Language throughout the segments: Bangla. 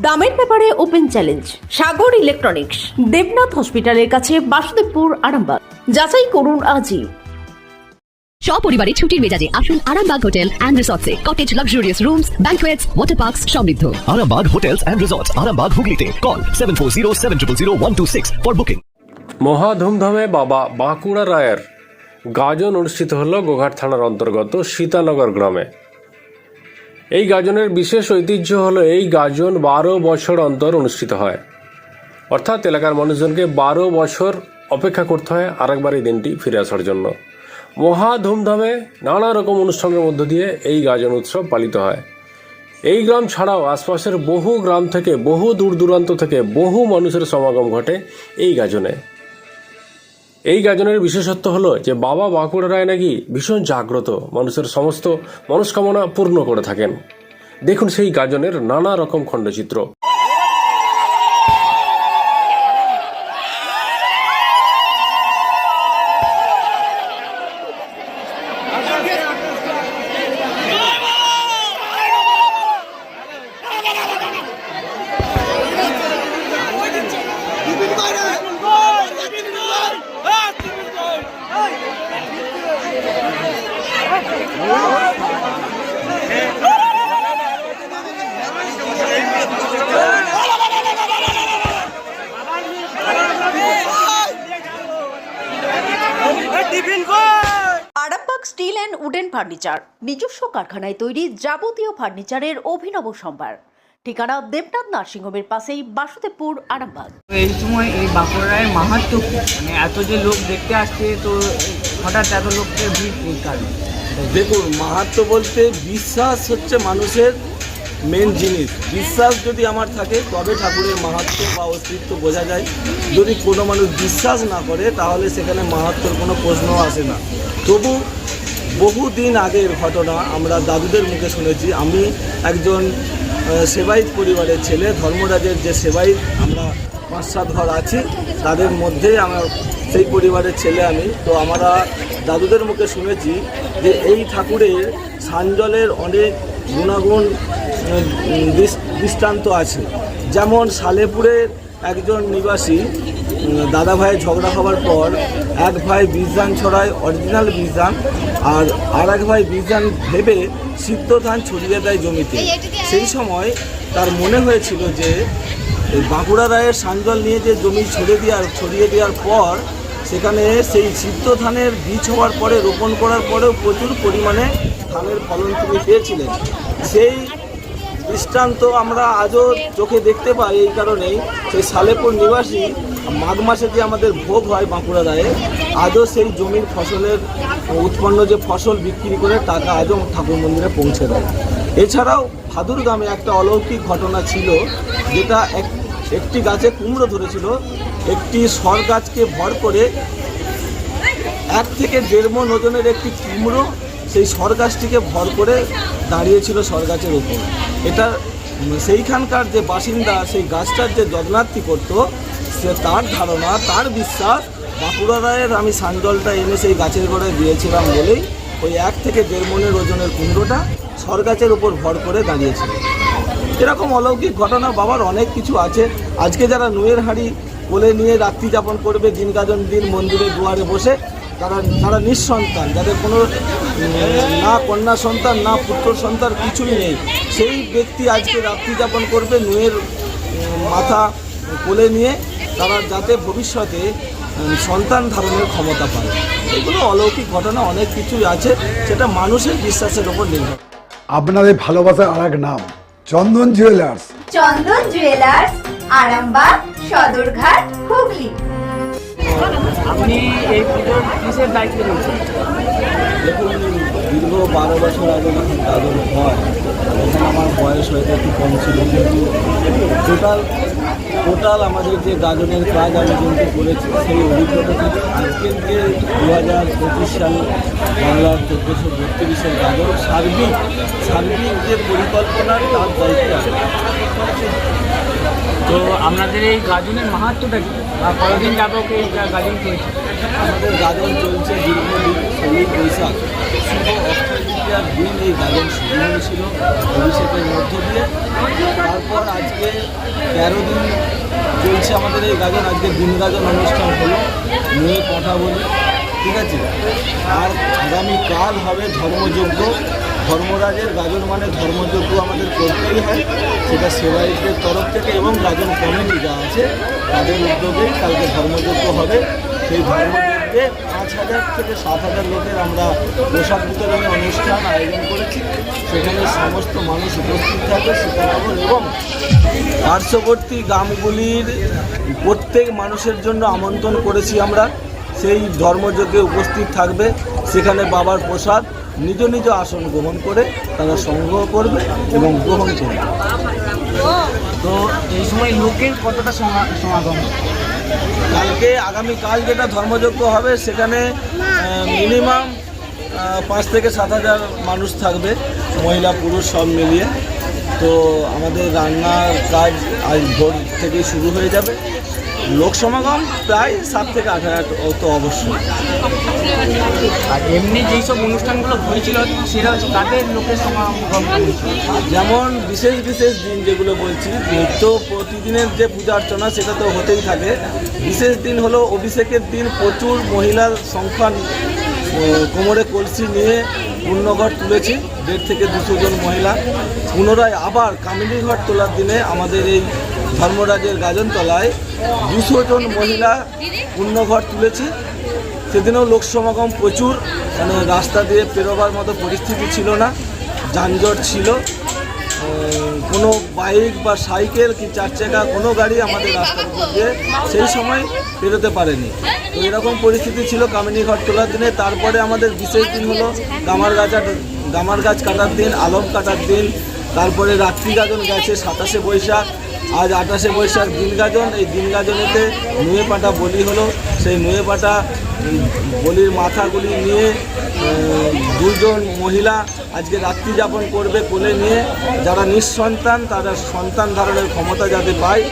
দামের ব্যাপারে open challenge Sagar electronics Debnath হসপিটালের কাছে বাসুদেবপুর আরামবাগ। যাচাই করুন আজই। সপরিবারে ছুটির মেজাজে আসুন Arambagh hotel and রিসর্টসে। Cottage luxurious rooms banquets water parks সমৃদ্ধ। Arambag Hotels and Resorts, Arambag Hooghly Call 740 for booking. মহা ধুমধামে বাবা বাঁকুড়া রায়ের গাজন অনুষ্ঠিত হল গোঘাট থানার অন্তর্গত সীতানগর গ্রামে। এই গাজনের বিশেষ ঐতিহ্য হলো এই গাজন বারো বছর অন্তর অনুষ্ঠিত হয়। অর্থাৎ এলাকার মানুষজনকে বারো বছর অপেক্ষা করতে হয় আরেকবার এই দিনটি ফিরে আসার জন্য। মহা ধুমধামে নানা রকম অনুষ্ঠানের মধ্য দিয়ে এই গাজন উৎসব পালিত হয়। এই গ্রাম ছাড়াও আশপাশের বহু গ্রাম থেকে বহু দূর দূরান্ত থেকে বহু মানুষের সমাগম ঘটে এই গাজনে। এই গাজনের বিশেষত্ব হলো যে বাবা বাঁকুড়া রায় নাকি ভীষণ জাগ্রত, মানুষের সমস্ত মনস্কামনা পূর্ণ করে থাকেন। দেখুন সেই গাজনের নানা রকম খণ্ডচিত্র। Arambagh steel and wooden furniture নিজস্ব কারখানায় তৈরি যাবতীয় ফার্নিচারের অভিনব সম্ভার। ঠিকানা দেবনাথ নার্সিংহোমের পাশেই বাসুদেবপুর আরামবাগ। এই সময় এই বাঁকুড়ায় মাহাত্ম? মানে এত যে লোক দেখতে আসছে তো হঠাৎ এত লোকের ভিড় এই কারণে? দেখুন মাহাত্ম বলতে বিশ্বাস হচ্ছে মানুষের মেন জিনিস। বিশ্বাস যদি আমার থাকে তবে ঠাকুরের মাহাত্ম বা অস্তিত্ব বোঝা যায়। যদি কোনো মানুষ বিশ্বাস না করে তাহলে সেখানে মাহাত্মর কোনো প্রশ্ন আসে না। তবু বহুদিন আগের ঘটনা আমরা দাদুদের মুখে শুনেছি। আমি একজন আহ, সেবায়িত পরিবারের ছেলে ধর্মরাজের যে সেবায়িত আমরা পাঁচ সাত ঘর আছি তাদের মধ্যে আমার সেই পরিবারের ছেলে আমি। তো আমরা দাদুদের মুখে শুনেছি যে এই ঠাকুরের সাঞ্জলের অনেক গুণাগুণ দৃষ্টান্ত আছে। যেমন সালেপুরের একজন নিবাসী দাদা ভাইয়ের ঝগড়া হওয়ার পর এক ভাই বীজদান ছড়ায় অরিজিনাল বীজদান আর আর এক ভাই বীজদান ভেবে সিদ্ধ ধান ছড়িয়ে দেয় জমিতে। সেই সময় তার মনে হয়েছিল যে বাঁকুড়া রায়ের সাঞ্জল নিয়ে যে জমি ছড়িয়ে দেওয়ার ছড়িয়ে দেওয়ার পর সেখানে সেই সিদ্ধ ধানের বীজ হওয়ার পরে রোপণ করার পরেও প্রচুর পরিমাণে ধানের ফলন তিনি পেয়েছিলেন। সেই দৃষ্টান্ত আমরা আজও চোখে দেখতে পাই এই কারণেই সেই সালেপুর নিবাসী মাঘ মাসে যে আমাদের ভোগ হয় বাঁকুড়া রায়ে আজও সেই জমির ফসলের উৎপন্ন যে ফসল বিক্রি করে টাকা আজও ঠাকুর মন্দিরে পৌঁছে দেয়। এছাড়াও ভাদুর গ্রামে একটা অলৌকিক ঘটনা ছিল, যেটা এক, একটি গাছে কুমড়ো ধরেছিল, একটি সর গাছকে ভর করে এক থেকে দেড় মন ওজনের একটি কুমড়ো সেই সর গাছটিকে ভর করে দাঁড়িয়েছিল সর গাছের উপর। এটা, সেইখানকার যে বাসিন্দা, সেই গাছটার যে যত্নার্থী করতো, সে তার ধারণা, তার বিশ্বাস, বাঁকুড়া রায়ের আমি সাঞ্জলটা এনে সেই গাছের গোড়ায় দিয়েছিলাম বলেই ওই এক থেকে দেড় মনের ওজনের কুমড়োটা সর গাছের উপর ভর করে দাঁড়িয়েছিল। এরকম অলৌকিক ঘটনা বাবার অনেক কিছু আছে। আজকে যারা নুয়ের হাড়ি কোলে নিয়ে রাত্রি যাপন করবে দিন গাজন দিন মন্দিরে দুয়ারে বসে তারা তারা নিঃসন্তান যাদের কোনো না কন্যা সন্তান না পুত্র সন্তান কিছুই নেই সেই ব্যক্তি আজকে রাত্রি যাপন করবে নুয়ের মাথা কোলে নিয়ে তারা যাতে ভবিষ্যতে সন্তান ধারণের ক্ষমতা পায়। এগুলো অলৌকিক ঘটনা অনেক কিছুই আছে সেটা মানুষের বিশ্বাসের ওপর নির্ভর। আপনাদের ভালোবাসার আর এক নাম চন্দন জুয়েলার্স। চন্দন জুয়েলার্স আরামবাগ সদরঘাট হুগলি। আপনি এই পুজোর কিসের দায়িত্বে রয়েছেন দেখুন দীর্ঘ বারো বছর আগে যখন দাদুর হয় তখন আমার বয়স হয়তো একটু কম ছিল কিন্তু টোটাল টোটাল আমাদের যে গাজনের কাজ আমি কিন্তু করেছি সেই অভিজ্ঞতা থেকে আজকের যে দু হাজার পঁচিশ সাল বাংলার চোদ্দোশো বত্রিশের গাজন সার্বিক সার্বিক যে পরিকল্পনার তার দায়িত্ব আছে। তো আপনাদের এই গাজনের মাহাত্মটা কি? কতদিন যাবত এই গাজন চলছে আমাদের গাজন চলছে দীর্ঘদিন ষোলোই বৈশাখ। শুভ অক্ষয় তৃতীয়ার দিন এই গাজন শুরু হয়েছিল অভিষেকের মধ্য দিয়ে। তারপর আজকে তেরো দিন চলছে আমাদের এই গাজন। আজকে দিন গাজন অনুষ্ঠান হলো মেয়ে কথা বলি ঠিক আছে? আর আগামীকাল হবে ধর্মযজ্ঞ। ধর্মরাজের গাজন মানে ধর্মযজ্ঞ আমাদের করতেই হয়। সেটা সেবায়িতদের তরফ থেকে এবং গাজন কমিটি যা আছে, তাদের উদ্যোগেই কালকে ধর্মযজ্ঞ হবে। সেই ধর্মযজ্ঞে পাঁচ হাজার থেকে সাত হাজার লোকের আমরা পোশাক বিতরণের অনুষ্ঠান আয়োজন করেছি। সেখানে সমস্ত মানুষ উপস্থিত থাকবে সীতানগর এবং পার্শ্ববর্তী গ্রামগুলির প্রত্যেক মানুষের জন্য আমন্ত্রণ করেছি আমরা। সেই ধর্মযজ্ঞে উপস্থিত থাকবে। সেখানে বাবার প্রসাদ নিজ নিজ আসন গ্রহণ করে তারা সংগ্রহ করবে এবং গ্রহণ করবে। তো এই সময় লোকের কতটা সমা- সমাগম? কালকে আগামীকাল যেটা ধর্মযজ্ঞ হবে সেখানে মিনিমাম পাঁচ থেকে সাত হাজার মানুষ থাকবে মহিলা পুরুষ সব মিলিয়ে। তো আমাদের রান্নার কাজ আজ ভোর থেকেই শুরু হয়ে যাবে। লোক সমাগম প্রায় সাত থেকে আট হাজার তো অবশ্যই। আর এমনি যেই সব অনুষ্ঠানগুলো হয়েছিল, সেটা হচ্ছে তাদের লোকের। যেমন বিশেষ বিশেষ দিন যেগুলো বলছি, তো প্রতিদিনের যে পূজা অর্চনা সেটা তো হতেই থাকে। বিশেষ দিন হলো অভিষেকের দিন, প্রচুর মহিলার সংখ্যা কোমরে কলসি নিয়ে পূর্ণঘর তুলেছি, দেড় থেকে দুশো জন মহিলা। পুনরায় আবার কামিনী ঘর তোলার দিনে আমাদের এই ধর্মরাজের গাজনতলায় দুশো জন মহিলা পূর্ণঘর তুলেছি। সেদিনেও লোক সমাগম প্রচুর মানে রাস্তা দিয়ে পেরোবার মতো পরিস্থিতি ছিল না, যানজট ছিল। কোনো বাইক বা সাইকেল কি চার চাকা কোনো গাড়ি আমাদের রাস্তার উপর দিয়ে সেই সময় পেরোতে পারেনি। তো এরকম পরিস্থিতি ছিল কামিনী ঘর তোলার দিনে। তারপরে আমাদের বিশেষ দিন হলো গামার গাছ গামার গাছ কাটার দিন, আলম কাটার দিন। তারপরে রাত্রি গাজন গেছে সাতাশে বৈশাখ। আজ আঠাশে বৈশাখ দিন গাজন এই দিন গাজনেতে নুয়ে পাটা বলি হলো। সেই নুয়ে পাটা বলির মাথাগুলি নিয়ে দুজন মহিলা আজকে রাত্রি যাপন করবে কোলে নিয়ে। যারা নিঃসন্তান তারা সন্তান ধারণের ক্ষমতা যাতে পায়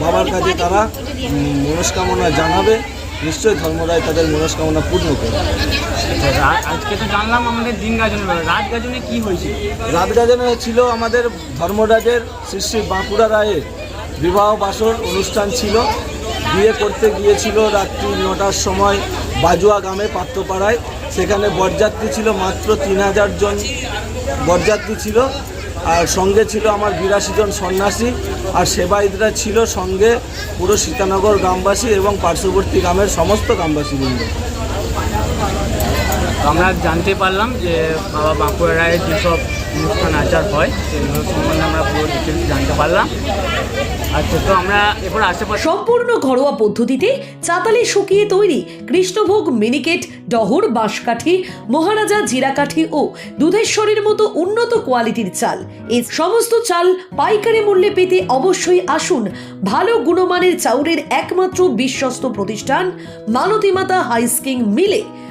বাবার কাছে তারা মনস্কামনা জানাবে। নিশ্চয়ই ধর্মরায় তাদের মনস্কামনা পূর্ণ করবে। আজকে তো জানলাম আমাদের দিন গাজন। রাত গাজনে কি হয়েছে? রাত গাজনে ছিল আমাদের ধর্মরাজের শ্রী শ্রী বাঁকুড়া রায়ের বিবাহ বাসর অনুষ্ঠান ছিল। বিয়ে করতে গিয়েছিল রাত্রি নটার সময় বাজুয়া গ্রামে পাত্রপাড়ায়। সেখানে বরযাত্রী ছিল মাত্র তিন হাজার জন বরযাত্রী ছিল। আর সঙ্গে ছিল আমার বিরাশি জন সন্ন্যাসী। আর সেবায়িতরা ছিল সঙ্গে পুরো সীতানগর গ্রামবাসী এবং পার্শ্ববর্তী গ্রামের সমস্ত গ্রামবাসী বৃন্দ আমরা জানতে পারলাম যে বাবা বাঁকুড়া রায়ের যেসব অনুষ্ঠান আচার হয়, সেগুলো সম্বন্ধে আমরা পুরো ডিটেলস জানতে পারলাম। আচ্ছা তো আমরা এরপর আশেপাশে সম্পূর্ণ ঘরোয়া পদ্ধতিতে চাতালে শুকিয়ে তৈরি কৃষ্ণভোগ মিনিকেট, ডহর, বাঁশকাঠি, মহারাজা জিরাকাঠি ও দুধেশ্বরীর মতো উন্নত কোয়ালিটির চাল। এই সমস্ত চাল পাইকারি মূল্যে পেতে অবশ্যই আসুন ভালো গুণমানের চাউলের একমাত্র বিশ্বস্ত প্রতিষ্ঠান মালতী মাতা হাইস্কিং মিলে।